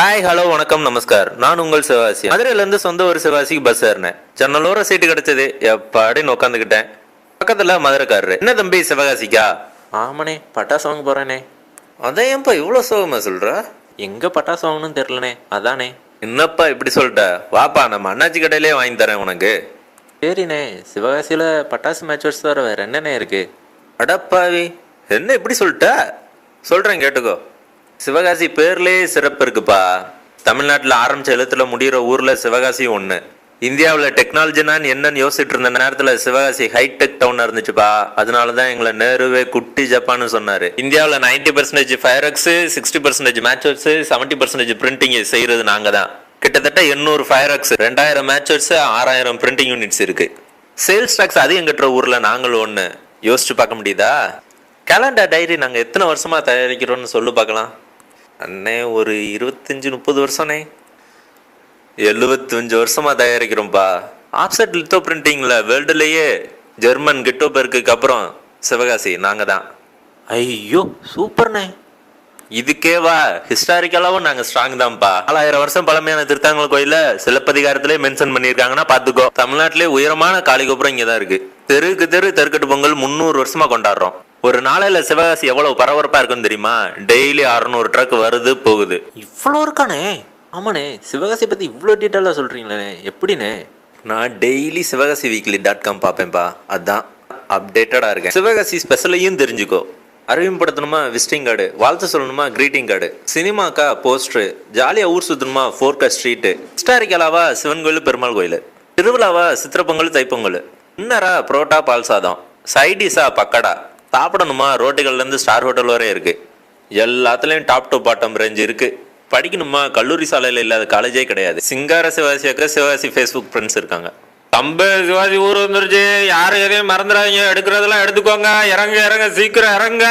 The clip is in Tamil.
ஹாய் ஹலோ வணக்கம் நமஸ்கார். நான் உங்கள் சிவாசி மதுரையில இருந்து சொந்த ஒரு சிவாசிக்கு பஸ் ஏறினேன். ஜன்னலோர சீட்டு கிடைச்சது. எப்பாடின்னு உட்காந்துக்கிட்டேன் பக்கத்துல மதுரைக்காரரு. என்ன தம்பி சிவகாசிக்கா? ஆமாண்ணே பட்டாசு வாங்க போகிறேண்ணே அதான் ஏன்பா இவ்வளோ சோகமா சொல்ற? எங்கே பட்டாசு வாங்கணும்னு தெரிலண்ணே அதானே என்னப்பா இப்படி சொல்லிட்ட? வாப்பா நம்ம அண்ணாச்சி கடையிலே வாங்கி தரேன் உனக்கு. சரிண்ணே சிவகாசியில் பட்டாசு மேட்சர்ஸ் தவிர வேறு என்னண்ணே இருக்குது அடப்பாவி. என்ன இப்படி சொல்லிட்ட? சொல்றேன் கேட்டுக்கோ. சிவகாசி பேர்லேயே சிறப்பு இருக்குப்பா. தமிழ்நாட்டில் ஆரம்பிச்ச எழுத்துல முடிகிற ஊரில் சிவகாசி ஒன்று இந்தியாவில் டெக்னாலஜினான்னு என்னன்னு யோசிச்சுட்டு இருந்த நேரத்தில் சிவகாசி ஹைடெக் டவுனாக இருந்துச்சுப்பா. அதனால தான் எங்களை நேருவே குட்டி ஜப்பான்னு சொன்னார். இந்தியாவில் ninety percentage fireworks sixty percentage மேட்சர்ஸு seventy percentage printing செய்கிறது நாங்கள் தான் கிட்டத்தட்ட எண்ணூறு ஃபயரக்ஸ் ரெண்டாயிரம் மேட்சர்ஸு ஆறாயிரம் பிரிண்டிங் யூனிட்ஸ் இருக்குது சேல்ஸ் டாக்ஸ் அதிகம் கட்டுற ஊரில் நாங்களும் ஒன்று யோசிச்சு பார்க்க முடியுதா? கேலண்டர் டைரி நாங்கள் எத்தனை வருஷமாக தயாரிக்கிறோன்னு சொல்லு பார்க்கலாம். அண்ணே ஒரு இருபத்தஞ்சு முப்பது வருஷம்ண்ணே. எழுபத்தஞ்சு வருஷமா தயாரிக்கிறோம்ப்பா ஆப்செட் லித்தோ பிரிண்டிங்ல வேர்ல்டுலயே ஜெர்மன் கிட்டோபெர்க்கு அப்புறம் சிவகாசி நாங்க தான். ஐயோ சூப்பர்ண்ணே. இதுக்கேவா ஹிஸ்டாரிக்கலாவும் நாங்க ஸ்ட்ராங் தான்ப்பா நாலாயிரம் வருஷம் பழமையான திருத்தாங்கல் கோயில சிலப்பதிகாரத்திலே மென்ஷன் பண்ணியிருக்காங்கன்னா பாத்துக்கோ தமிழ்நாட்டிலே உயரமான காளி கோபுரம் இங்க தான் இருக்கு. தெருக்கு தெரு தெருக்கட்டு பொங்கல் முந்நூறு வருஷமா கொண்டாடுறோம். ஒரு நாளையில சிவகாசி எவ்வளவு பரபரப்பா இருக்குன்னு தெரியுமா? டெய்லி அறுநூறு ட்ரக் வருது போகுது. இவ்வளோ இருக்கானே? ஆமாண்ணே. சிவகாசி பற்றி இவ்வளோ டீட்டெயிலாக சொல்கிறீங்களே எப்படிண்ணே? நான் daily Sivakasi weekly dot com பார்ப்பேன்ப்பா. அதான் அப்டேட்டடா இருக்கேன். சிவகாசி ஸ்பெஷலையும் தெரிஞ்சுக்கோ. அறிமுகப்படுத்தணுமா? விசிட்டிங் கார்டு வாழ்த்து சொல்லணுமா? greeting கார்டு சினிமாக்கா போஸ்டர் ஜாலியா ஊர் சுத்தணுமா? ஃபோர்கா ஸ்ட்ரீட்டு ஹிஸ்டாரிக்கலாவா சிவன் கோயில் பெருமாள் கோயில். திருவிழாவா? சித்திரப்பொங்கல் தைப்பொங்கல். இன்னரா? புரோட்டா பால் சாதம். சைடிஷா பக்கடா. சாப்பிடணுமா? ரோட்டுகள்லேருந்து ஸ்டார் ஹோட்டல் வரை இருக்குது எல்லாத்துலேயும் டாப் டு பாட்டம் ரேஞ்ச் இருக்குது படிக்கணுமா? கல்லூரி சாலையில் இல்லாத காலேஜே கிடையாது. சிங்கார சிவாசியாக்க சிவாசி ஃபேஸ்புக் ஃப்ரெண்ட்ஸ் இருக்காங்க. தம்பு சிவாசி ஊர் வந்துருச்சு. யாரும் எதையும் மறந்துடாதீங்க. எடுக்கிறதெல்லாம் எடுத்துக்கோங்க. இறங்க இறங்க சீக்கிரம் இறங்க.